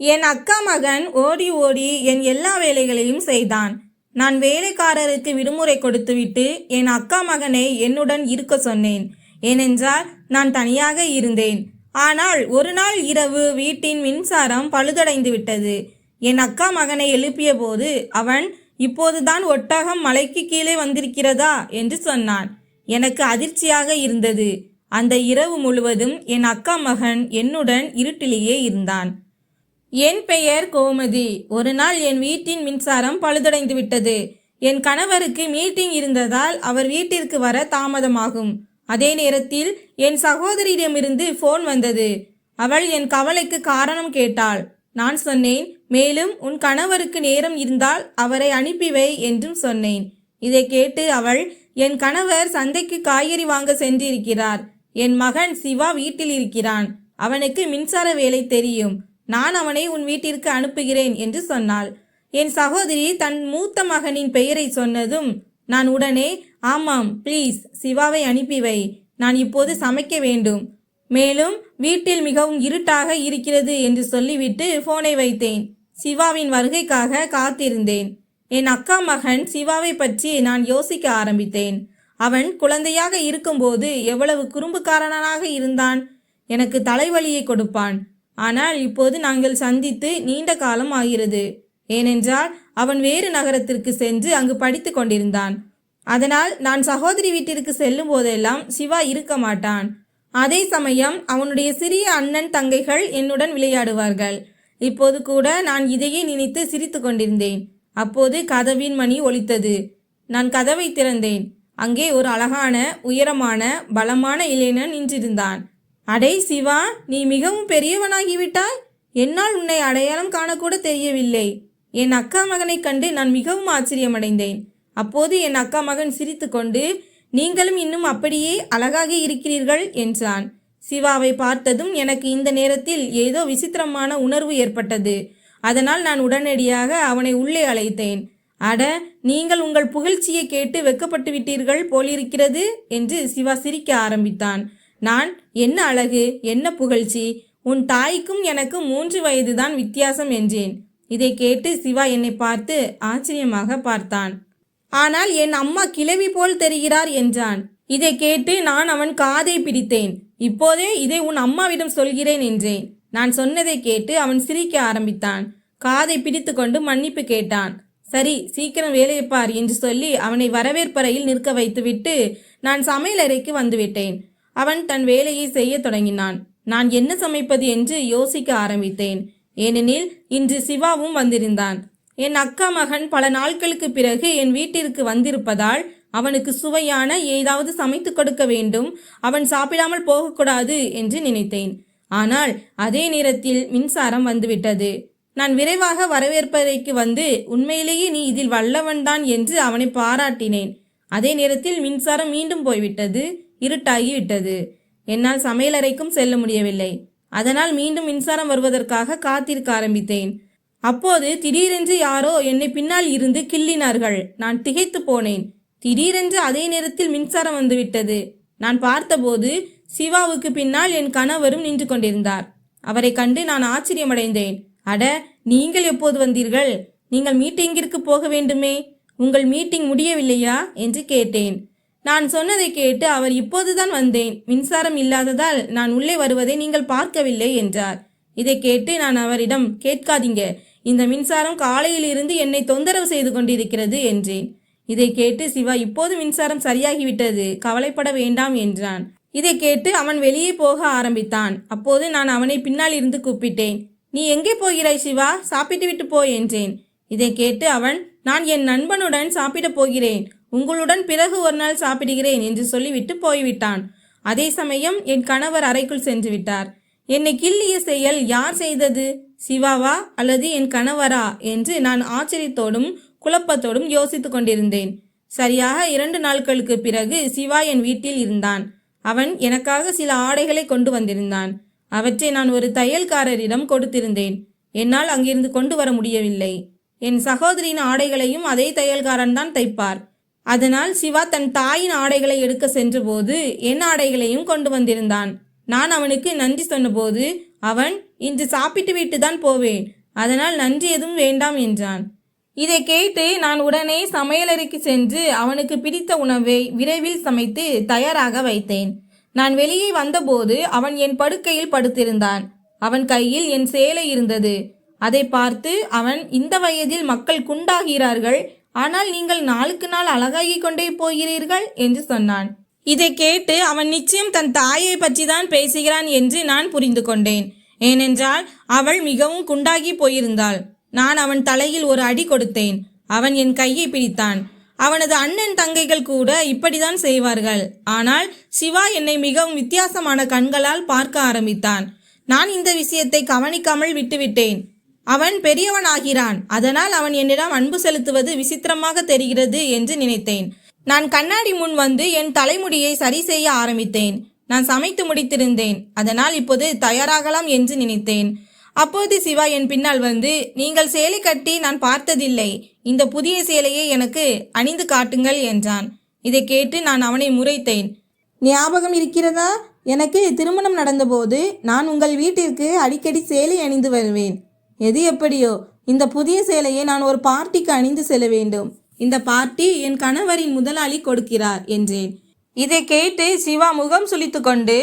என் அக்கா மகன் ஓடி ஓடி என் எல்லா வேலைகளையும் செய்தான். நான் வேலைக்காரருக்கு விடுமுறை கொடுத்துவிட்டு என் அக்கா மகனை என்னுடன் இருக்க சொன்னேன். ஏனென்றால் நான் தனியாக இருந்தேன். ஆனால் ஒரு நாள் இரவு வீட்டின் மின்சாரம் பழுதடைந்து விட்டது. என் அக்கா மகனை எழுப்பிய போது அவன் இப்போதுதான் ஒட்டகம் மலைக்கு கீழே வந்திருக்கிறதா? என்று சொன்னான். எனக்கு அதிர்ச்சியாக இருந்தது. அந்த இரவு முழுவதும் என் அக்கா மகன் என்னுடன் இருட்டிலேயே இருந்தான். என் பெயர் கோமதி. ஒரு நாள் என் வீட்டின் மின்சாரம் பழுதடைந்து விட்டது. என் கணவருக்கு மீட்டிங் இருந்ததால் அவர் வீட்டிற்கு வர தாமதமாகும். அதே நேரத்தில் என் சகோதரியிடமிருந்து ஃபோன் வந்தது. அவள் என் கவலைக்கு காரணம் கேட்டாள். நான் சொன்னேன் மேலும் உன் கணவருக்கு நேரம் இருந்தால் அவரை அனுப்பிவை என்றும் சொன்னேன். இதை கேட்டு அவள் என் கணவர் சந்தைக்கு காய்கறி வாங்க சென்றிருக்கிறார். என் மகன் சிவா வீட்டில் இருக்கிறான். அவனுக்கு மின்சார வேலை தெரியும். நான் அவனை உன் வீட்டிற்கு அனுப்புகிறேன் என்று சொன்னாள். என் சகோதரி தன் மூத்த மகனின் பெயரை சொன்னதும் நான் உடனே ஆமாம் ப்ளீஸ் சிவாவை அனுப்பி வை நான் இப்போது சமைக்க வேண்டும். மேலும் வீட்டில் மிகவும் இருட்டாக இருக்கிறது என்று சொல்லிவிட்டு போனை வைத்தேன். சிவாவின் வருகைக்காக காத்திருந்தேன். என் அக்கா மகன் சிவாவை பற்றி நான் யோசிக்க ஆரம்பித்தேன். அவன் குழந்தையாக இருக்கும்போது எவ்வளவு குறும்புக்காரனாக இருந்தான்? எனக்கு தலைவலியை கொடுப்பான். ஆனால் இப்போது நாங்கள் சந்தித்து நீண்ட காலம் ஆகிறது. ஏனென்றால் அவன் வேறு நகரத்திற்கு சென்று அங்கு படித்து கொண்டிருந்தான். அதனால் நான் சகோதரி வீட்டிற்கு செல்லும் போதெல்லாம் சிவா இருக்க மாட்டான். அதே சமயம் அவனுடைய சிறிய அண்ணன் தங்கைகள் என்னுடன் விளையாடுவார்கள். இப்போது கூட நான் இதையே நினைத்து சிரித்து கொண்டிருந்தேன். அப்போது கதவின் மணி ஒலித்தது. நான் கதவை திறந்தேன். அங்கே ஒரு அழகான உயரமான பலமான இளைஞன் நின்றிருந்தான். அடே சிவா நீ மிகவும் பெரியவனாகிவிட்டாய். என்னால் உன்னை அடையாளம் காணக்கூட தெரியவில்லை. என் அக்கா மகனைக் கண்டு நான் மிகவும் ஆச்சரியமடைந்தேன். அப்போது என் அக்கா மகன் சிரித்துக்கொண்டு நீங்களும் இன்னும் அப்படியே அழகாக இருக்கிறீர்கள் என்றான். சிவாவை பார்த்ததும் எனக்கு இந்த நேரத்தில் ஏதோ விசித்திரமான உணர்வு ஏற்பட்டது. அதனால் நான் உடனடியாக அவனை உள்ளே அழைத்தேன். அட நீங்கள் உங்கள் புகழ்ச்சியை கேட்டு வெக்கப்பட்டு விட்டீர்கள் போலிருக்கிறது என்று சிவா சிரிக்க ஆரம்பித்தான். நான் என்ன அழகு என்ன புகழ்ச்சி? உன் தாய்க்கும் எனக்கு மூன்று வயதுதான் வித்தியாசம் என்றேன். இதை கேட்டு சிவா என்னை பார்த்து ஆச்சரியமாக பார்த்தான். ஆனால் என் அம்மா கிழவி போல் தெரிகிறார் என்றான். இதை கேட்டு நான் அவன் காதை பிடித்தேன். இப்போதே இதை உன் அம்மாவிடம் சொல்கிறேன் என்றேன். நான் சொன்னதை கேட்டு அவன் சிரிக்க ஆரம்பித்தான். காதை பிடித்துக்கொண்டு மன்னிப்பு கேட்டான். சரி சீக்கிரம் வேலையை பார் என்று சொல்லி அவனை வரவேற்பறையில் நிற்க வைத்துவிட்டு நான் சமையலறைக்கு வந்துவிட்டேன். அவன் தன் வேலையை செய்யத் தொடங்கினான். நான் என்ன சமைப்பது என்று யோசிக்க ஆரம்பித்தேன். ஏனெனில் இன்று சிவாவும் வந்திருந்தான். என் அக்கா மகன் பல நாட்களுக்கு பிறகு என் வீட்டிற்கு வந்திருப்பதால் அவனுக்கு சுவையான ஏதாவது சமைத்து கொடுக்க வேண்டும். அவன் சாப்பிடாமல் போகக்கூடாது என்று நினைத்தேன். ஆனால் அதே நேரத்தில் மின்சாரம் வந்துவிட்டது. நான் விரைவாக வரவேற்பறைக்கு வந்து உண்மையிலேயே நீ இதில் வல்லவன்தான் என்று அவனை பாராட்டினேன். அதே நேரத்தில் மின்சாரம் மீண்டும் போய்விட்டது. இருட்டாகி விட்டது. என்னால் சமையலறைக்கும் செல்ல முடியவில்லை. அதனால் மீண்டும் மின்சாரம் வருவதற்காக காத்திருக்க ஆரம்பித்தேன். அப்போது திடீரென்று யாரோ என்னை பின்னால் இருந்து கிள்ளினார்கள். நான் திகைத்து போனேன். திடீரென்று அதே நேரத்தில் மின்சாரம் வந்துவிட்டது. நான் பார்த்தபோது சிவாவுக்கு பின்னால் என் கணவரும் நின்று கொண்டிருந்தார். அவரை கண்டு நான் ஆச்சரியமடைந்தேன். அட நீங்கள் எப்போது வந்தீர்கள்? நீங்கள் மீட்டிங்கிற்கு போக வேண்டுமே? உங்கள் மீட்டிங் முடியவில்லையா? என்று கேட்டேன். நான் சொன்னதை கேட்டு அவர் இப்போதுதான் வந்தேன். மின்சாரம் இல்லாததால் நான் உள்ளே வருவதை நீங்கள் பார்க்கவில்லை என்றார். இதை கேட்டு நான் அவரிடம் கேட்காதீங்க. இந்த மின்சாரம் காலையிலிருந்து என்னை தொந்தரவு செய்து கொண்டிருக்கிறது என்றேன். இதை கேட்டு சிவா இப்போது மின்சாரம் சரியாகிவிட்டது. கவலைப்பட வேண்டாம் என்றான். இதை கேட்டு அவன் வெளியே போக ஆரம்பித்தான். அப்போது நான் அவனை பின்னால் இருந்து கூப்பிட்டேன். நீ எங்கே போகிறாய் சிவா? சாப்பிட்டு விட்டு போ என்றேன். இதை கேட்டு அவன் நான் என் நண்பனுடன் சாப்பிடப் போகிறேன். உங்களுடன் பிறகு ஒரு நாள் சாப்பிடுகிறேன் என்று சொல்லிவிட்டு போய்விட்டான். அதே சமயம் என் கணவர் அறைக்குள் சென்று விட்டார். என்னை கிள்ளிய செயல் யார் செய்தது? சிவாவா அல்லது என் கணவரா என்று நான் ஆச்சரியத்தோடும் குழப்பத்தோடும் யோசித்து கொண்டிருந்தேன். சரியாக இரண்டு நாட்களுக்கு பிறகு சிவா என் வீட்டில் இருந்தான். அவன் எனக்காக சில ஆடைகளை கொண்டு வந்திருந்தான். அவற்றை நான் ஒரு தையல்காரரிடம் கொடுத்திருந்தேன். என்னால் அங்கிருந்து கொண்டு வர முடியவில்லை. என் சகோதரியின் ஆடைகளையும் அதே தையல்காரன் தான் தைப்பார். அதனால் சிவா தன் தாயின் ஆடைகளை எடுக்க சென்றபோது என் ஆடைகளையும் கொண்டு வந்திருந்தான். நான் அவனுக்கு நன்றி சொன்னபோது அவன் இன்று சாப்பிட்டு விட்டு தான் போவேன். அதனால் நன்றி எதுவும் வேண்டாம் என்றான். இதை கேட்டு நான் உடனே சமையலறைக்கு சென்று அவனுக்கு பிடித்த உணவை விரைவில் சமைத்து தயாராக வைத்தேன். நான் வெளியே வந்தபோது அவன் என் படுக்கையில் படுத்திருந்தான். அவன் கையில் என் சேலை இருந்தது. அதை பார்த்து அவன் இந்த வயதில் மக்கள் குண்டாகிறார்கள். ஆனால் நீங்கள் நாளுக்கு நாள் அழகாகி கொண்டே போகிறீர்கள் என்று சொன்னான். இதை கேட்டு அவன் நிச்சயம் தன் தாயை பற்றி தான் பேசுகிறான் என்று நான் புரிந்து கொண்டேன். ஏனென்றால் அவள் மிகவும் குண்டாகி போயிருந்தாள். நான் அவன் தலையில் ஒரு அடி கொடுத்தேன். அவன் என் கையை பிடித்தான். அவனது அண்ணன் தங்கைகள் கூட இப்படிதான் செய்வார்கள். ஆனால் சிவா என்னை மிகவும் வித்தியாசமான கண்களால் பார்க்க ஆரம்பித்தான். நான் இந்த விஷயத்தை கவனிக்காமல் விட்டுவிட்டேன். அவன் பெரியவனாகிறான். அதனால் அவன் என்னிடம் அன்பு செலுத்துவது விசித்திரமாக தெரிகிறது என்று நினைத்தேன். நான் கண்ணாடி முன் வந்து என் தலைமுடியை சரி செய்ய ஆரம்பித்தேன். நான் சமைத்து முடித்திருந்தேன். அதனால் இப்போது தயாராகலாம் என்று நினைத்தேன். அப்போது சிவா என் பின்னால் வந்து நீங்கள் சேலை கட்டி நான் பார்த்ததில்லை. இந்த புதிய சேலையை எனக்கு அணிந்து காட்டுங்கள் என்றான். இதை கேட்டு நான் அவனை முறைத்தேன். ஞாபகம் இருக்கிறதா? எனக்கு திருமணம் நடந்தபோது நான் உங்கள் வீட்டிற்கு அடிக்கடி சேலை அணிந்து வருவேன். எது எப்படியோ இந்த புதிய சேலையை நான் ஒரு பார்ட்டிக்கு அணிந்து செல்ல வேண்டும். இந்த பார்ட்டி என் கணவரின் முதலாளி கொடுக்கிறார் என்றேன். இதை கேட்டு சிவா முகம் சுளித்து கொண்டு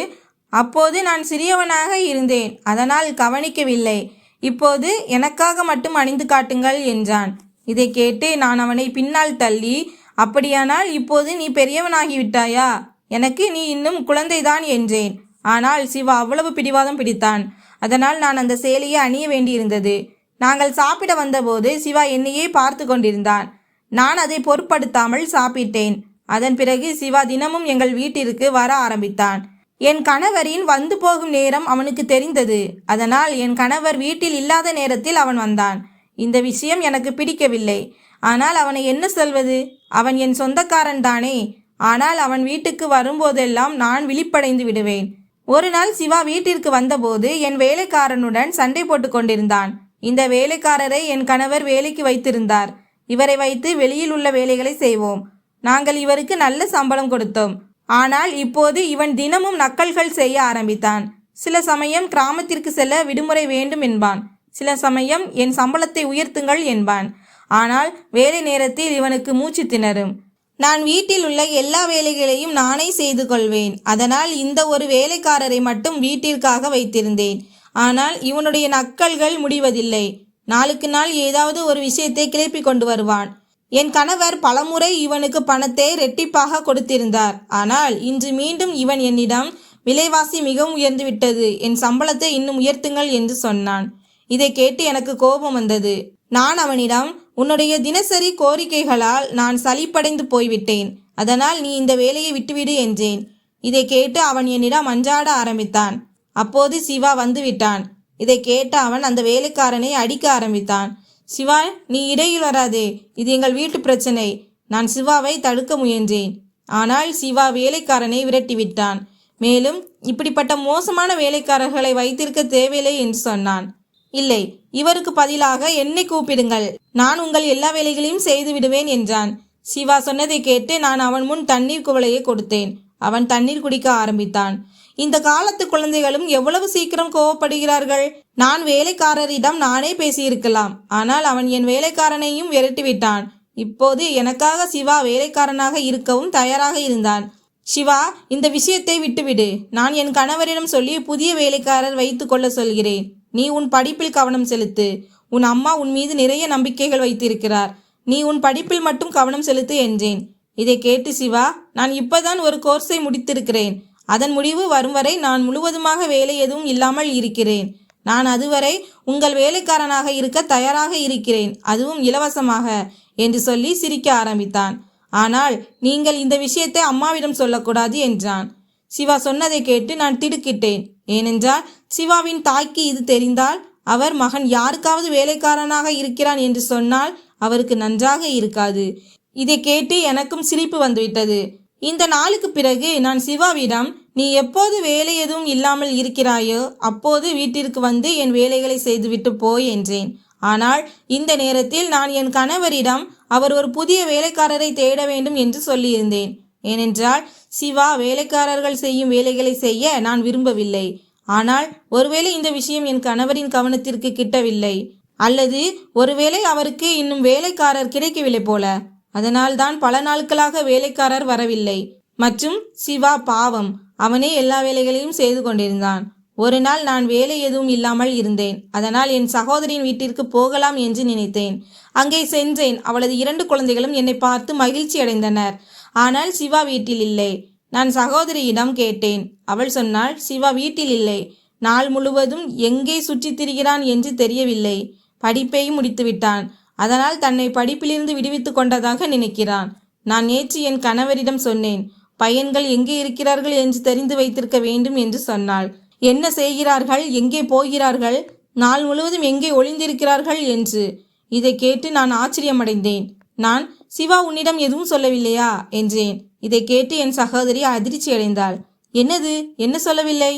அப்போது நான் சிறியவனாக இருந்தேன். அதனால் கவனிக்கவில்லை. இப்போது எனக்காக மட்டும் அணிந்து காட்டுங்கள் என்றான். இதை கேட்டு நான் அவனை பின்னால் தள்ளி அப்படியானால் இப்போது நீ பெரியவனாகிவிட்டாயா எனக்கு நீ இன்னும் குழந்தைதான் என்றேன். ஆனால் சிவா அவ்வளவு பிடிவாதம் பிடித்தான். அதனால் நான் அந்த சேலையை அணிய வேண்டியிருந்தது. நாங்கள் சாப்பிட வந்தபோது சிவா என்னையே பார்த்து கொண்டிருந்தான். நான் அதை பொருட்படுத்தாமல் சாப்பிட்டேன். அதன் பிறகு சிவா தினமும் எங்கள் வீட்டிற்கு வர ஆரம்பித்தான். என் கணவரின் வந்து போகும் நேரம் அவனுக்கு தெரிந்தது. அதனால் என் கணவர் வீட்டில் இல்லாத நேரத்தில் அவன் வந்தான். இந்த விஷயம் எனக்கு பிடிக்கவில்லை. ஆனால் அவனை என்ன சொல்வது? அவன் என் சொந்தக்காரன் தானே ஆனால் அவன் வீட்டுக்கு வரும்போதெல்லாம் நான் விழிப்படைந்து விடுவேன். ஒரு நாள் சிவா வீட்டிற்கு வந்தபோது என் வேலைக்காரனுடன் சண்டை போட்டு கொண்டிருந்தான். இந்த வேலைக்காரரை என் கணவர் வேலைக்கு வைத்திருந்தார். இவரை வைத்து வெளியில் உள்ள வேலைகளை செய்வோம். நாங்கள் இவருக்கு நல்ல சம்பளம் கொடுத்தோம். ஆனால் இப்போது இவன் தினமும் நக்கல்கள் செய்ய ஆரம்பித்தான். சில சமயம் கிராமத்திற்கு செல்ல விடுமுறை வேண்டும் என்பான். சில சமயம் என் சம்பளத்தை உயர்த்துங்கள் என்பான். ஆனால் வேலை நேரத்தில் இவனுக்கு மூச்சு திணறும். நான் வீட்டில் உள்ள எல்லா வேலைகளையும் நானே செய்து கொள்வேன். அதனால் இந்த ஒரு வேலைக்காரரை மட்டும் வீட்டிற்காக வைத்திருந்தேன். ஆனால் இவனுடைய நக்கல்கள் முடிவதில்லை. நாளுக்கு நாள் ஏதாவது ஒரு விஷயத்தை கிளப்பி கொண்டு வருவான். என் கணவர் பலமுறை இவனுக்கு பணத்தை ரெட்டிப்பாக கொடுத்திருந்தார். ஆனால் இன்று மீண்டும் இவன் என்னிடம் விலைவாசி மிகவும் உயர்ந்து விட்டது. என் சம்பளத்தை இன்னும் உயர்த்துங்கள் என்று சொன்னான். இதை கேட்டு எனக்கு கோபம் வந்தது. நான் அவனிடம் உன்னுடைய தினசரி கோரிக்கைகளால் நான் சலிப்படைந்து போய்விட்டேன். அதனால் நீ இந்த வேலையை விட்டுவிடு என்றேன். இதை கேட்டு அவன் என்னிடம் அஞ்சாட ஆரம்பித்தான். அப்போது சிவா வந்துவிட்டான். இதை கேட்ட அவன் அந்த வேலைக்காரனை அடிக்க ஆரம்பித்தான். சிவா நீ இடையில் வராதே. இது எங்கள் வீட்டு பிரச்சனை. நான் சிவாவை தடுக்க முயன்றேன். ஆனால் சிவா வேலைக்காரனை விரட்டிவிட்டான். மேலும் இப்படிப்பட்ட மோசமான வேலைக்காரர்களை வைத்திருக்க தேவையில்லை என்று சொன்னான். இல்லை இவருக்கு பதிலாக என்னை கூப்பிடுங்கள். நான் உங்கள் எல்லா வேலைகளையும் செய்து விடுவேன் என்றான். சிவா சொன்னதை கேட்டு நான் அவன் முன் தண்ணீர் குவளையை கொடுத்தேன். அவன் தண்ணீர் குடிக்க ஆரம்பித்தான். இந்த காலத்து குழந்தைகளும் எவ்வளவு சீக்கிரம் கோவப்படுகிறார்கள்? நான் வேலைக்காரரிடம் நானே பேசியிருக்கலாம். ஆனால் அவன் என் வேலைக்காரனையும் விரட்டிவிட்டான். இப்போது எனக்காக சிவா வேலைக்காரனாக இருக்கவும் தயாராக இருந்தான். சிவா இந்த விஷயத்தை விட்டுவிடு. நான் என் கணவரிடம் சொல்லி புதிய வேலைக்காரர் வைத்துக்கொள்ள சொல்கிறேன். நீ உன் படிப்பில் கவனம் செலுத்து. உன் அம்மா உன் மீது நிறைய நம்பிக்கைகள் வைத்திருக்கிறார். நீ உன் படிப்பில் மட்டும் கவனம் செலுத்து என்றேன். இதை கேட்டு சிவா நான் இப்பதான் ஒரு கோர்ஸை முடித்திருக்கிறேன். அதன் முடிவு வரும் வரை நான் முழுவதுமாக வேலை எதுவும் இல்லாமல் இருக்கிறேன். நான் அதுவரை உங்கள் வேலைக்காரனாக இருக்க தயாராக இருக்கிறேன். அதுவும் இலவசமாக என்று சொல்லி சிரிக்க ஆரம்பித்தான். ஆனால் நீங்கள் இந்த விஷயத்தை அம்மாவிடம் சொல்லக்கூடாது என்றான். சிவா சொன்னதை கேட்டு நான் திடுக்கிட்டேன். ஏனென்றால் சிவாவின் தாய்க்கு இது தெரிந்தால் அவர் மகன் யாருக்காவது வேலைக்காரனாக இருக்கிறான் என்று சொன்னால் அவருக்கு நன்றாக இருக்காது. இதை கேட்டு எனக்கும் சிரிப்பு வந்துவிட்டது. இந்த நாளுக்கு பிறகு நான் சிவாவிடம் நீ எப்போது வேலை எதுவும் இல்லாமல் இருக்கிறாயோ அப்போது வீட்டிற்கு வந்து என் வேலைகளை செய்துவிட்டு போய் என்றேன். ஆனால் இந்த நேரத்தில் நான் என் கணவரிடம் அவர் ஒரு புதிய வேலைக்காரரை தேட வேண்டும் என்று சொல்லியிருந்தேன். ஏனென்றால் சிவா வேலைக்காரர்கள் செய்யும் வேலைகளை செய்ய நான் விரும்பவில்லை. ஆனால் ஒருவேளை இந்த விஷயம் என் கணவரின் கவனத்திற்கு கிட்டவில்லை. அல்லது ஒருவேளை அவருக்கு இன்னும் வேலைக்காரர் கிடைக்கவில்லை போல. அதனால்தான் பல நாட்களாக வேலைக்காரர் வரவில்லை. மற்றும் சிவா பாவம். அவனே எல்லா வேலைகளையும் செய்து கொண்டிருந்தான். ஒரு நாள் நான் வேலை எதுவும் இல்லாமல் இருந்தேன். அதனால் என் சகோதரியின் வீட்டிற்கு போகலாம் என்று நினைத்தேன். அங்கே சென்றேன். அவளது இரண்டு குழந்தைகளும் என்னை பார்த்து மகிழ்ச்சி அடைந்தனர் ஆனால் சிவா வீட்டில் இல்லை. நான் சகோதரியிடம் கேட்டேன். அவள் சொன்னாள் சிவா வீட்டில் இல்லை. நாள் முழுவதும் எங்கே சுற்றித் திரிகிறான் என்று தெரியவில்லை. படிப்பையும் முடித்துவிட்டான். அதனால் தன்னை படிப்பிலிருந்து விடுவித்துக் கொண்டதாக நினைக்கிறான். நான் நேற்று என் கணவரிடம் சொன்னேன் பையன்கள் எங்கே இருக்கிறார்கள் என்று தெரிந்து வைத்திருக்க வேண்டும் என்று சொன்னாள். என்ன செய்கிறார்கள்? எங்கே போகிறார்கள்? நாள் முழுவதும் எங்கே ஒளிந்திருக்கிறார்கள்? என்று. இதை கேட்டு நான் ஆச்சரியமடைந்தேன். நான் சிவா உன்னிடம் எதுவும் சொல்லவில்லையா? என்றேன். இதை கேட்டு என் சகோதரி அதிர்ச்சி அடைந்தாள். என்னது? என்ன சொல்லவில்லை?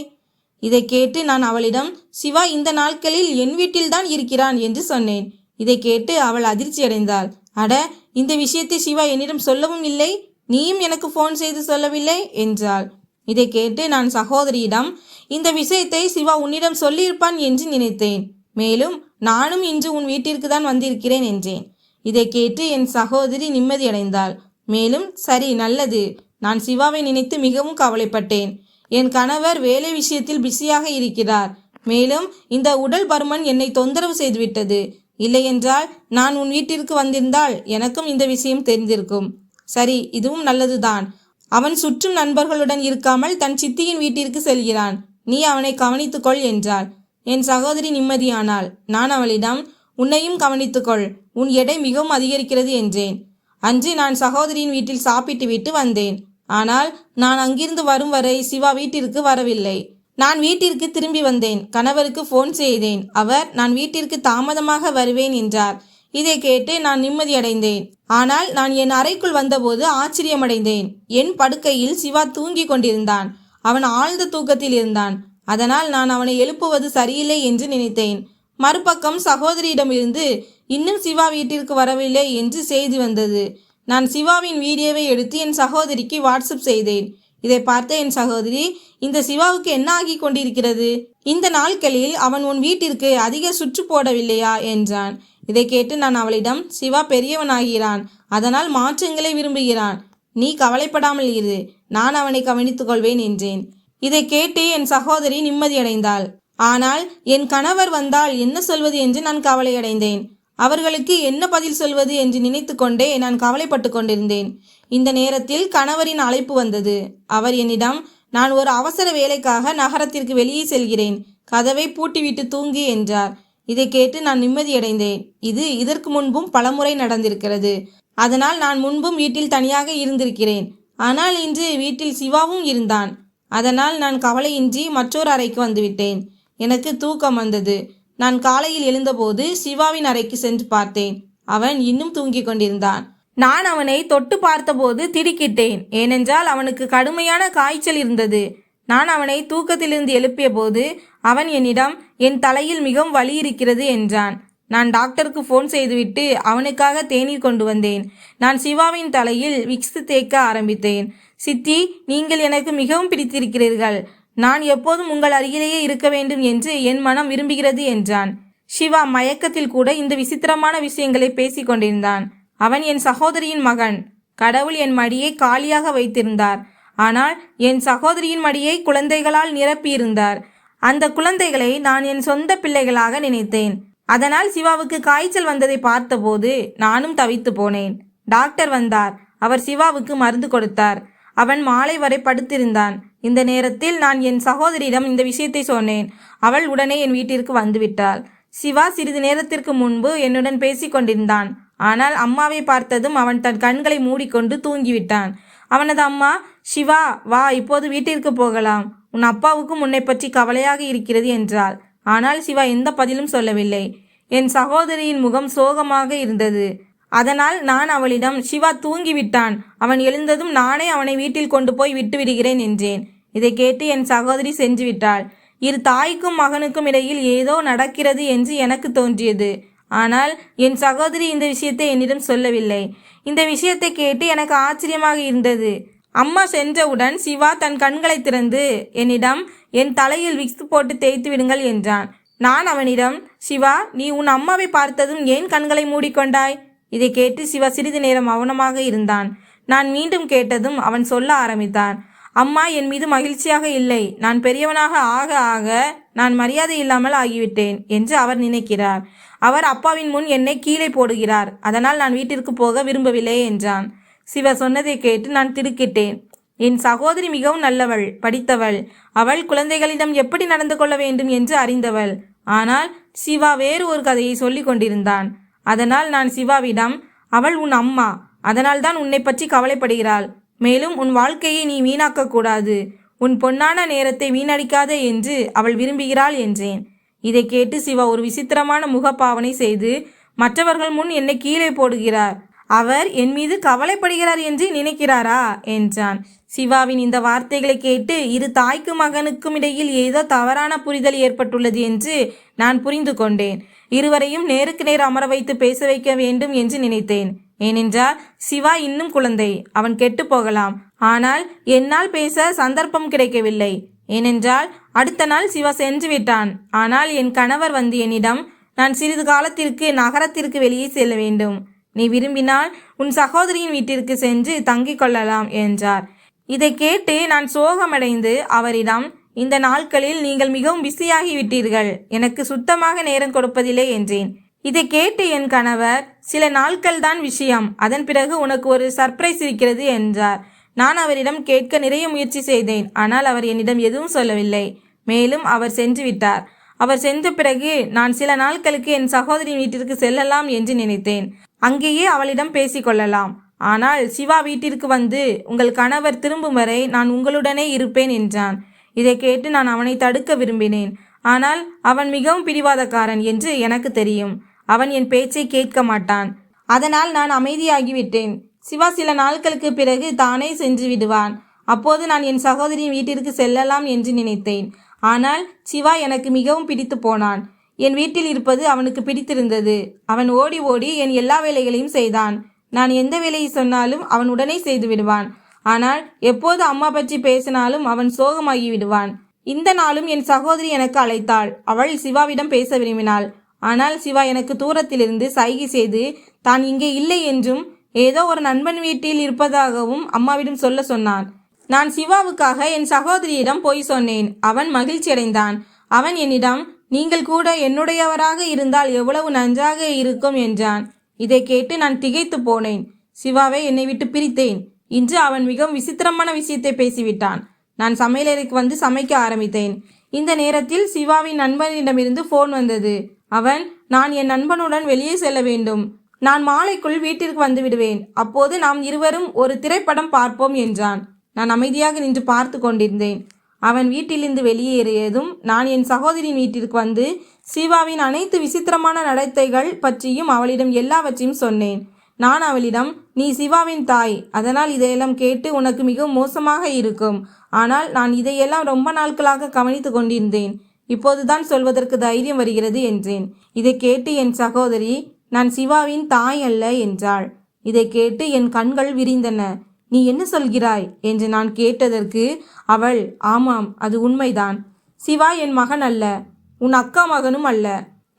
இதை கேட்டு நான் அவளிடம் சிவா இந்த நாட்களில் என் வீட்டில்தான் இருக்கிறான் என்று சொன்னேன். இதை கேட்டு அவள் அதிர்ச்சி அடைந்தாள். அட இந்த விஷயத்தை சிவா என்னிடம் சொல்லவும் இல்லை? நீயும் எனக்கு ஃபோன் செய்து சொல்லவில்லை? என்றாள். இதை கேட்டு நான் சகோதரியிடம் இந்த விஷயத்தை சிவா உன்னிடம் சொல்லியிருப்பான் என்று நினைத்தேன். மேலும் நானும் இன்று உன் வீட்டிற்கு தான் வந்திருக்கிறேன் என்றேன். இதை கேட்டு என் சகோதரி நிம்மதியடைந்தாள். மேலும் சரி நல்லது. நான் சிவாவை நினைத்து மிகவும் கவலைப்பட்டேன். என் கணவர் வேலை விஷயத்தில் பிஸியாக இருக்கிறார். மேலும் இந்த உடல் பருமன் என்னை தொந்தரவு செய்துவிட்டது. இல்லையென்றால் நான் உன் வீட்டிற்கு வந்திருந்தால் எனக்கும் இந்த விஷயம் தெரிந்திருக்கும். சரி இதுவும் நல்லதுதான். அவன் சுற்றும் நண்பர்களுடன் இருக்காமல் தன் சித்தியின் வீட்டிற்கு செல்கிறான். நீ அவனை கவனித்துக்கொள் என்றாள். என் சகோதரி நிம்மதியானாள் நான் அவளிடம் உன்னையும் கவனித்துக்கொள். உன் எடை மிகவும் அதிகரிக்கிறது என்றேன். அன்று நான் சகோதரியின் வீட்டில் சாப்பிட்டு விட்டு வந்தேன். ஆனால் நான் அங்கிருந்து வரும் வரை சிவா வீட்டிற்கு வரவில்லை. நான் வீட்டிற்கு திரும்பி வந்தேன். கணவருக்கு ஃபோன் செய்தேன். அவர் நான் வீட்டிற்கு தாமதமாக வருவேன் என்றார். இதை கேட்டு நான் நிம்மதியடைந்தேன். ஆனால் நான் என் அறைக்குள் வந்தபோது ஆச்சரியமடைந்தேன். என் படுக்கையில் சிவா தூங்கிக் கொண்டிருந்தான். அவன் ஆழ்ந்த தூக்கத்தில் இருந்தான். அதனால் நான் அவனை எழுப்புவது சரியில்லை என்று நினைத்தேன். மறுபக்கம் சகோதரியிடமிருந்து இன்னும் சிவா வீட்டிற்கு வரவில்லை என்று செய்தி வந்தது. நான் சிவாவின் வீடியோவை எடுத்து என் சகோதரிக்கு வாட்ஸ்அப் செய்தேன். இதை பார்த்த என் சகோதரி இந்த சிவாவுக்கு என்ன ஆகி கொண்டிருக்கிறது? இந்த நாட்களில் அவன் உன் வீட்டிற்கு அதிக சுற்று போடவில்லையா? என்றான். இதை கேட்டு நான் அவளிடம் சிவா பெரியவனாகிறான். அதனால் மாற்றங்களை விரும்புகிறான். நீ கவலைப்படாமல் இரு. நான் அவனை கவனித்துக் கொள்வேன் என்றேன். இதை கேட்டு என் சகோதரி நிம்மதியடைந்தாள். ஆனால் என் கணவர் வந்தால் என்ன சொல்வது என்று நான் கவலையடைந்தேன். அவர்களுக்கு என்ன பதில் சொல்வது என்று நினைத்து கொண்டே நான் கவலைப்பட்டு கொண்டிருந்தேன். இந்த நேரத்தில் கணவரின் அழைப்பு வந்தது. அவர் என்னிடம் நான் ஒரு அவசர வேலைக்காக நகரத்திற்கு வெளியே செல்கிறேன். கதவை பூட்டிவிட்டு தூங்கு என்றார். இதை கேட்டு நான் நிம்மதியடைந்தேன். இது இதற்கு முன்பும் பலமுறை நடந்திருக்கிறது. அதனால் நான் முன்பும் வீட்டில் தனியாக இருந்திருக்கிறேன். ஆனால் இன்று வீட்டில் சிவாவும் இருந்தான். அதனால் நான் கவலையின்றி மற்றொரு அறைக்கு வந்துவிட்டேன். எனக்கு தூக்கம் வந்தது. நான் காலையில் எழுந்தபோது சிவாவின் அறைக்கு சென்று பார்த்தேன். அவன் இன்னும் தூங்கிக் கொண்டிருந்தான். நான் அவனை தொட்டு பார்த்தபோது திடுக்கிட்டேன். ஏனென்றால் அவனுக்கு கடுமையான காய்ச்சல் இருந்தது. நான் அவனை தூக்கத்திலிருந்து எழுப்பிய போது அவன் என்னிடம் என் தலையில் மிகவும் வலி இருக்கிறது என்றான். நான் டாக்டருக்கு ஃபோன் செய்துவிட்டு அவனுக்காக தேநீர் கொண்டு வந்தேன். நான் சிவாவின் தலையில் விக்ஸ் தேய்க்க ஆரம்பித்தேன். சித்தி நீங்கள் எனக்கு மிகவும் பிடித்திருக்கிறீர்கள். நான் எப்போதும் உங்கள் அருகிலேயே இருக்க வேண்டும் என்று என் மனம் விரும்புகிறது என்றான். சிவா மயக்கத்தில் கூட இந்த விசித்திரமான விஷயங்களை பேசிக் கொண்டிருந்தான். அவன் என் சகோதரியின் மகன். கடவுள் என் மடியை காலியாக வைத்திருந்தார். ஆனால் என் சகோதரியின் மடியை குழந்தைகளால் நிரப்பியிருந்தார். அந்த குழந்தைகளை நான் என் சொந்த பிள்ளைகளாக நினைத்தேன். அதனால் சிவாவுக்கு காய்ச்சல் வந்ததை பார்த்தபோது நானும் தவித்து போனேன். டாக்டர் வந்தார். அவர் சிவாவுக்கு மருந்து கொடுத்தார். அவன் மாலை வரை படுத்திருந்தான். இந்த நேரத்தில் நான் என் சகோதரியிடம் இந்த விஷயத்தை சொன்னேன். அவள் உடனே என் வீட்டிற்கு வந்துவிட்டாள். சிவா சிறிது நேரத்திற்கு முன்பு என்னுடன் பேசிக் கொண்டிருந்தான் ஆனால் அம்மாவை பார்த்ததும் அவன் தன் கண்களை மூடிக்கொண்டு தூங்கிவிட்டான். அவனது அம்மா சிவா வா இப்போது வீட்டிற்கு போகலாம். உன் அப்பாவுக்கும் உன்னை பற்றி கவலையாக இருக்கிறது என்றாள். ஆனால் சிவா எந்த பதிலும் சொல்லவில்லை. என் சகோதரியின் முகம் சோகமாக இருந்தது. அதனால் நான் அவளிடம் சிவா தூங்கிவிட்டான். அவன் எழுந்ததும் நானே அவனை வீட்டில் கொண்டு போய் விட்டு விடுகிறேன் என்றேன். இதை கேட்டு என் சகோதரி சென்று விட்டாள் இரு தாய்க்கும் மகனுக்கும் இடையில் ஏதோ நடக்கிறது என்று எனக்கு தோன்றியது. ஆனால் என் சகோதரி இந்த விஷயத்தை என்னிடம் சொல்லவில்லை. இந்த விஷயத்தை கேட்டு எனக்கு ஆச்சரியமாக இருந்தது. அம்மா சென்றவுடன் சிவா தன் கண்களை திறந்து என்னிடம் என் தலையில் விக்ஸ் போட்டு தேய்த்து விடுங்கள் என்றான். நான் அவனிடம் சிவா நீ உன் அம்மாவை பார்த்ததும் ஏன் கண்களை மூடிக்கொண்டாய்? இதை கேட்டு சிவா சிறிது நேரம் மௌனமாக இருந்தான். நான் மீண்டும் கேட்டதும் அவன் சொல்ல ஆரம்பித்தான். அம்மா என் மீது மகிழ்ச்சியாக இல்லை. நான் பெரியவனாக ஆக ஆக நான் மரியாதை இல்லாமல் ஆகிவிட்டேன் என்று அவர் நினைக்கிறார். அவர் அப்பாவின் முன் என்னை கீழே போடுகிறார். அதனால் நான் வீட்டிற்கு போக விரும்பவில்லை என்றான். சிவா சொன்னதை கேட்டு நான் திடுக்கிட்டேன். என் சகோதரி மிகவும் நல்லவள் படித்தவள். அவள் குழந்தைகளிடம் எப்படி நடந்து கொள்ள வேண்டும் என்று அறிந்தவள். ஆனால் சிவா வேறு ஒரு கதையை சொல்லிக் கொண்டிருந்தான். அதனால் நான் சிவாவிடம் அவள் உன் அம்மா அதனால்தான் உன்னை பற்றி கவலைப்படுகிறாள். மேலும் உன் வாழ்க்கையை நீ வீணாக்கக்கூடாது உன் பொன்னான நேரத்தை வீணடிக்காதே என்று அவள் விரும்புகிறாள் என்றேன். இதை கேட்டு சிவா ஒரு விசித்திரமான முகப்பாவனை செய்து மற்றவர்கள் முன் என்னை கீழே போடுகிறார். அவர் என் மீது கவலைப்படுகிறார் என்று நினைக்கிறாரா? என்றான். சிவாவின் இந்த வார்த்தைகளை கேட்டு இரு தாய்க்கு மகனுக்கும் இடையில் ஏதோ தவறான புரிதல் ஏற்பட்டுள்ளது என்று நான் புரிந்து கொண்டேன். இருவரையும் நேருக்கு நேர் அமர வைத்து பேச வைக்க வேண்டும் என்று நினைத்தேன். ஏனென்றால் சிவா இன்னும் குழந்தை. அவன் கெட்டு போகலாம். ஆனால் என்னால் பேச சந்தர்ப்பம் கிடைக்கவில்லை. ஏனென்றால் அடுத்த நாள் சிவா சென்று விட்டான். ஆனால் என் கணவர் வந்து என்னிடம் நான் சிறிது காலத்திற்கு நகரத்திற்கு வெளியே செல்ல வேண்டும். நீ விரும்பினால் உன் சகோதரியின் வீட்டிற்கு சென்று தங்கிக் கொள்ளலாம் என்றார். இதை கேட்டு நான் சோகமடைந்து அவரிடம் இந்த நாட்களில் நீங்கள் மிகவும் பிஸியாகி விட்டீர்கள் எனக்கு சுத்தமாக நேரம் கொடுப்பதில்லை என்றேன். இதை கேட்டு என் கணவர் சில நாட்கள் தான் விஷயம். அதன் பிறகு உனக்கு ஒரு சர்ப்ரைஸ் இருக்கிறது என்றார். நான் அவரிடம் கேட்க நிறைய முயற்சி செய்தேன். ஆனால் அவர் என்னிடம் எதுவும் சொல்லவில்லை. மேலும் அவர் சென்று விட்டார். அவர் சென்ற பிறகு நான் சில நாட்களுக்கு என் சகோதரி வீட்டிற்கு செல்லலாம் என்று நினைத்தேன். அங்கேயே அவளிடம் பேசிக்கொள்ளலாம் ஆனால் சிவா வீட்டிற்கு வந்து உங்கள் கணவர் திரும்பும் வரை நான் உங்களுடனே இருப்பேன் என்றான். இதை கேட்டு நான் அவனை தடுக்க விரும்பினேன். ஆனால் அவன் மிகவும் பிடிவாதக்காரன் என்று எனக்கு தெரியும். அவன் என் பேச்சை கேட்க மாட்டான். அதனால் நான் அமைதியாகிவிட்டேன். சிவா சில நாட்களுக்கு பிறகு தானே சென்று விடுவான். அப்போது நான் என் சகோதரியின் வீட்டிற்கு செல்லலாம் என்று நினைத்தேன். ஆனால் சிவா எனக்கு மிகவும் பிடித்து போனான். என் வீட்டில் இருப்பது அவனுக்கு பிடித்திருந்தது. அவன் ஓடி ஓடி என் எல்லா வேலைகளையும் செய்தான். நான் எந்த வேலையை சொன்னாலும் அவன் உடனே செய்து விடுவான். ஆனால் எப்போது அம்மா பற்றி பேசினாலும் அவன் சோகமாகி விடுவான். இந்த நாளும் என் சகோதரி எனக்கு அழைத்தாள். அவள் சிவாவிடம் பேச விரும்பினாள். ஆனால் சிவா எனக்கு தூரத்திலிருந்து சைகை செய்து தான் இங்கே இல்லை என்றும் ஏதோ ஒரு நண்பன் வீட்டில் இருப்பதாகவும் அம்மாவிடம் சொல்ல சொன்னான். நான் சிவாவுக்காக என் சகோதரியிடம் போய் சொன்னேன். அவன் மகிழ்ச்சியடைந்தான் அவன் என்னிடம் நீங்கள் கூட என்னுடையவராக இருந்தால் எவ்வளவு நன்றாக இருக்கும் என்றான். இதை கேட்டு நான் திகைத்து போனேன். சிவாவை என்னை விட்டு பிரித்தேன். இன்று அவன் மிகவும் விசித்திரமான விஷயத்தை பேசிவிட்டான். நான் சமையலறைக்கு வந்து சமைக்க ஆரம்பித்தேன். இந்த நேரத்தில் சிவாவின் நண்பனிடமிருந்து ஃபோன் வந்தது. அவன் நான் என் நண்பனுடன் வெளியே செல்ல வேண்டும். நான் மாலைக்குள் வீட்டிற்கு வந்து விடுவேன். அப்போது நாம் இருவரும் ஒரு திரைப்படம் பார்ப்போம் என்றான். நான் அமைதியாக நின்று பார்த்து கொண்டிருந்தேன். அவன் வீட்டிலிருந்து வெளியேறியதும் நான் என் சகோதரியின் வீட்டிற்கு வந்து சிவாவின் அனைத்து விசித்திரமான நடத்தைகள் பற்றியும் அவளிடம் எல்லாவற்றையும் சொன்னேன். நான் அவளிடம் நீ சிவாவின் தாய். அதனால் இதையெல்லாம் கேட்டு உனக்கு மிகவும் மோசமாக இருக்கும். ஆனால் நான் இதையெல்லாம் ரொம்ப நாட்களாக கவனித்து கொண்டிருந்தேன். இப்போதுதான் சொல்வதற்கு தைரியம் வருகிறது என்றேன். இதை கேட்டு என் சகோதரி நான் சிவாவின் தாய் அல்ல என்றாள். இதை கேட்டு என் கண்கள் விரிந்தன. நீ என்ன சொல்கிறாய்? என்று நான் கேட்டதற்கு அவள் ஆமாம் அது உண்மைதான். சிவா என் மகன் அல்ல. உன் அக்கா மகனும் அல்ல.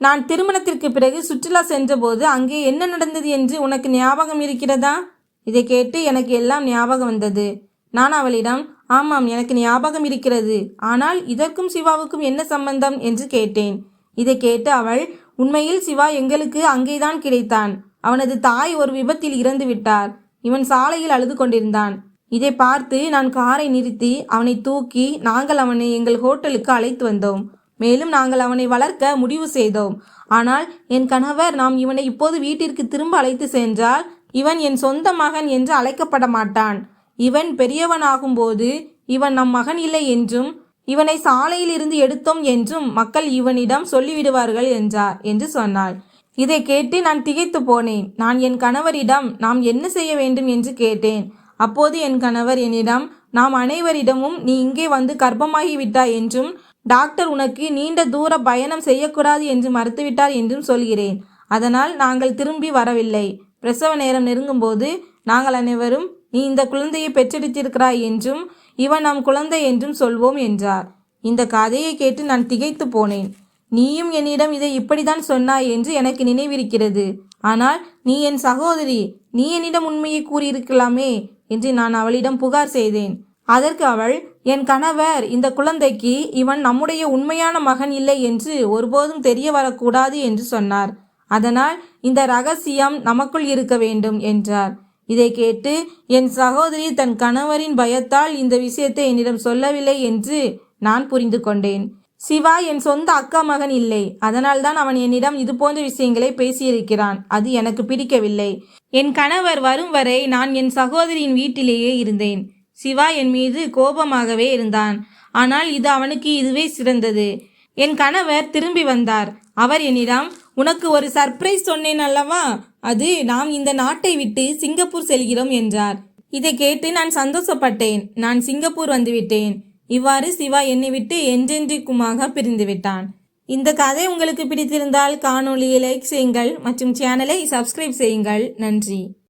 நான் திருமணத்திற்கு பிறகு சுற்றுலா சென்றபோது அங்கே என்ன நடந்தது என்று உனக்கு ஞாபகம் இருக்கிறதா? இதை கேட்டு எனக்கு எல்லாம் ஞாபகம் வந்தது. நான் அவளிடம் ஆமாம் எனக்கு ஞாபகம் இருக்கிறது. ஆனால் இதற்கும் சிவாவுக்கும் என்ன சம்பந்தம்? என்று கேட்டேன். இதை கேட்டு அவள் உண்மையில் சிவா எங்களுக்கு அங்கேதான் கிடைத்தான். அவனது தாய் ஒரு விபத்தில் இறந்து விட்டார். இவன் சாலையில் அழுது கொண்டிருந்தான். இதை பார்த்து நான் காரை நிறுத்தி அவனை தூக்கி நாங்கள் அவனை எங்கள் ஹோட்டலுக்கு அழைத்து வந்தோம். மேலும் நாங்கள் அவனை வளர்க்க முடிவு செய்தோம். ஆனால் என் கணவர் நாம் இவனை இப்போது வீட்டிற்கு திரும்ப அழைத்து சென்றால் இவன் என் சொந்த மகன் என்று அழைக்கப்பட மாட்டான். இவன் பெரியவனாகும்போது இவன் நம் மகன் இல்லை என்றும் இவனை சாலையிலிருந்து எடுத்தோம் என்றும் மக்கள் இவனிடம் சொல்லிவிடுவார்கள் என்றார் என்று சொன்னாள். இதை கேட்டு நான் திகைத்து போனேன். நான் என் கணவரிடம் நாம் என்ன செய்ய வேண்டும் என்று கேட்டேன். அப்போது என் கணவர் என்னிடம் நாம் அனைவரிடமும் நீ இங்கே வந்து கர்ப்பமாகி விட்டாய் என்றும் டாக்டர் உனக்கு நீண்ட தூர பயணம் செய்யக்கூடாது என்று மறுத்துவிட்டார் என்றும் சொல்கிறேன். அதனால் நாங்கள் திரும்பி வரவில்லை. பிரசவ நேரம் நெருங்கும்போது நாங்கள் அனைவரும் நீ இந்த குழந்தையை பெற்றெடுத்திருக்கிறாய் என்றும் இவன் நம் குழந்தை என்றும் சொல்வோம் என்றார். இந்த கதையை கேட்டு நான் திகைத்து போனேன். நீயும் என்னிடம் இதை இப்படிதான் சொன்னாய் என்று எனக்கு நினைவிருக்கிறது. ஆனால் நீ என் சகோதரி நீ என்னிடம் உண்மையை கூறியிருக்கலாமே என்று நான் அவளிடம் புகார் செய்தேன். அதற்கு அவள் என் கணவர் இந்த குழந்தைக்கு இவன் நம்முடைய உண்மையான மகன் இல்லை என்று ஒருபோதும் தெரிய வரக்கூடாது என்று சொன்னார். அதனால் இந்த ரகசியம் நமக்குள் இருக்க வேண்டும் என்றார். இதை கேட்டு என் சகோதரி தன் கணவரின் பயத்தால் இந்த விஷயத்தை என்னிடம் சொல்லவில்லை என்று நான் புரிந்து கொண்டேன். சிவா என் சொந்த அக்கா மகன் இல்லை. அதனால்தான் அவன் என்னிடம் இது போன்ற விஷயங்களை பேசியிருக்கிறான். அது எனக்கு பிடிக்கவில்லை. என் கணவர் வரும் வரை நான் என் சகோதரியின் வீட்டிலேயே இருந்தேன். சிவா என் மீது கோபமாகவே இருந்தான். ஆனால் இது அவனுக்கு இதுவே சிறந்தது. என் கணவர் திரும்பி வந்தார். அவர் என்னிடம் உனக்கு ஒரு சர்ப்ரைஸ் சொன்னேன் அல்லவா? அது நாம் இந்த நாட்டை விட்டு சிங்கப்பூர் செல்கிறோம் என்றார். இதை கேட்டு நான் சந்தோஷப்பட்டேன். நான் சிங்கப்பூர் வந்துவிட்டேன். இவ்வாறு சிவா என்னை விட்டு என்றென்றைக்குமாக பிரிந்துவிட்டான் இந்த கதை உங்களுக்கு பிடித்திருந்தால் காணொளியை லைக் செய்யுங்கள் மற்றும் சேனலை சப்ஸ்கிரைப் செய்யுங்கள். நன்றி.